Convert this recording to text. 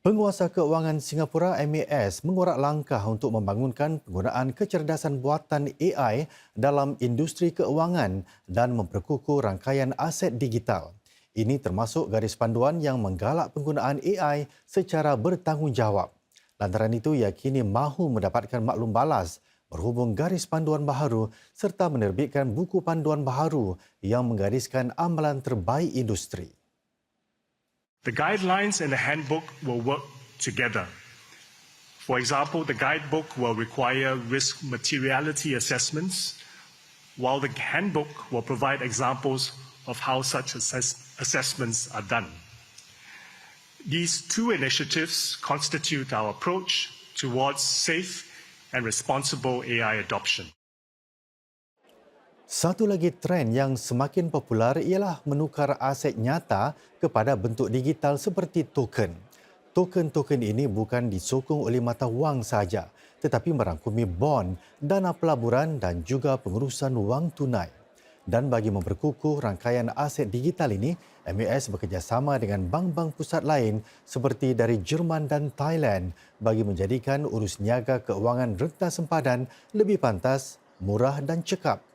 Penguasa keuangan Singapura MAS mengorak langkah untuk membangunkan penggunaan kecerdasan buatan AI dalam industri keuangan dan memperkukuh rangkaian aset digital. Ini termasuk garis panduan yang menggalak penggunaan AI secara bertanggungjawab. Lantaran itu yakini mahu mendapatkan maklum balas berhubung garis panduan baharu serta menerbitkan buku panduan baharu yang menggariskan amalan terbaik industri. The guidelines and the handbook will work together. For example, the guidebook will require risk materiality assessments, while the handbook will provide examples of how such assess- assessments are done. These two initiatives constitute our approach towards safe and responsible AI adoption. Satu lagi trend yang semakin popular ialah menukar aset nyata kepada bentuk digital seperti token. Token-token ini bukan disokong oleh mata wang sahaja tetapi merangkumi bond, dana pelaburan dan juga pengurusan wang tunai. Dan bagi memperkukuh rangkaian aset digital ini, MAS bekerjasama dengan bank-bank pusat lain seperti dari Jerman dan Thailand bagi menjadikan urus niaga keuangan rentas sempadan lebih pantas, murah dan cekap